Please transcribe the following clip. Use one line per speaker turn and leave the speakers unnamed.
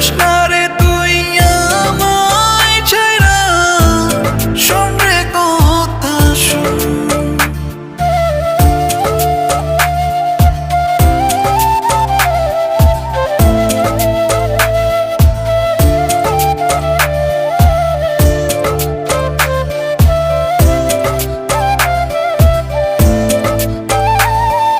কৃষ্ণারে